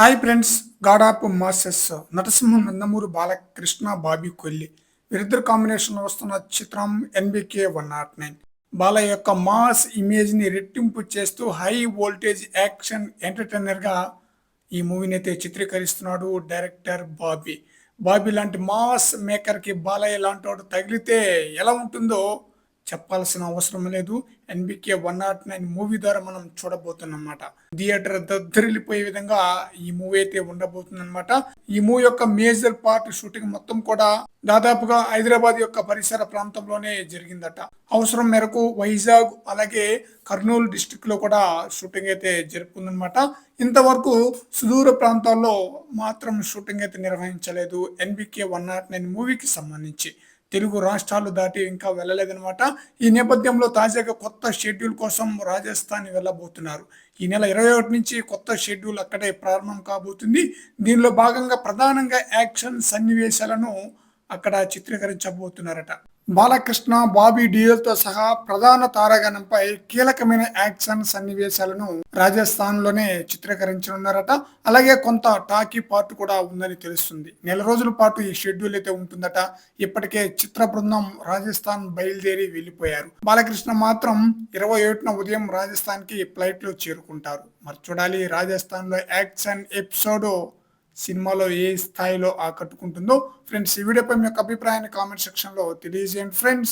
Hi friends god of masses Natasimha Nandamuri Balakrishna Bobby Kolli. వీరిద్దరు combination వస్తున్న చిత్రం NBK one not nine. Bala యొక్క mass ఇమేజ్ని రెట్టింపు చేస్తూ హై వోల్టేజ్ యాక్షన్ ఎంటర్టైనర్గా ఈ మూవీని అయితే చిత్రీకరిస్తున్నాడు డైరెక్టర్ బాబీ. బాబీ లాంటి మాస్ మేకర్కి బాలయ్య లాంటి వాడు తగిలితే ఎలా ఉంటుందో చెప్పాల్సిన అవసరం లేదు. NBK one not nine movie ద్వారా మనం చూడబోతున్నమాట. థియేటర్ దద్దరిల్లిపోయే విధంగా ఈ మూవీ అయితే ఉండబోతుందన్నమాట. ఈ మూవీ యొక్క మేజర్ పార్ట్ షూటింగ్ మొత్తం కూడా దాదాపుగా హైదరాబాద్ యొక్క పరిసర ప్రాంతంలోనే జరిగిందట. అవసరం మేరకు వైజాగ్ అలాగే కర్నూలు డిస్టిక్లో కూడా షూటింగ్ అయితే జరుపుకుందనమాట ఇంతవరకు సుదూర ప్రాంతాల్లో మాత్రం షూటింగ్ అయితే నిర్వహించలేదు ఎన్బికే వన్ నాట్ నైన్ మూవీకి సంబంధించి. తెలుగు రాష్ట్రాలు దాటి ఇంకా వెళ్ళలేదన్నమాట. ఈ నేపథ్యంలో తాజాగా కొత్త షెడ్యూల్ కోసం రాజస్థాన్ వెళ్ళబోతున్నారు. ఈ నెల ఇరవై ఒకటి నుంచి కొత్త షెడ్యూల్ అక్కడే ప్రారంభం కాబోతుంది. దీనిలో భాగంగా ప్రధానంగా యాక్షన్ సన్నివేశాలను అక్కడ చిత్రీకరించబోతున్నారట. బాలకృష్ణ బాబీ డియోల్తో సహా ప్రధాన తారాగణంపై కీలకమైన యాక్షన్ సన్నివేశాలను రాజస్థాన్లోనే చిత్రీకరించనున్నారట. అలాగే కొంత టాకీ పార్ట్ కూడా ఉందని తెలుస్తుంది. నెల రోజుల పాటు ఈ షెడ్యూల్ అయితే ఉంటుందట. ఇప్పటికే చిత్ర బృందం రాజస్థాన్ బయలుదేరి వెళ్ళిపోయారు బాలకృష్ణ మాత్రం ఇరవై ఏడున ఉదయం రాజస్థాన్కి ఫ్లైట్లో చేరుకుంటారు. మరి చూడాలి రాజస్థాన్లో యాక్షన్ ఎపిసోడ్ సినిమాలో ఏ స్థాయిలో ఆకట్టుకుంటుందో ఫ్రెండ్స్ ఈ వీడియోపై మీ యొక్క అభిప్రాయాన్ని కామెంట్ సెక్షన్లో తెలియజేయండి. ఫ్రెండ్స్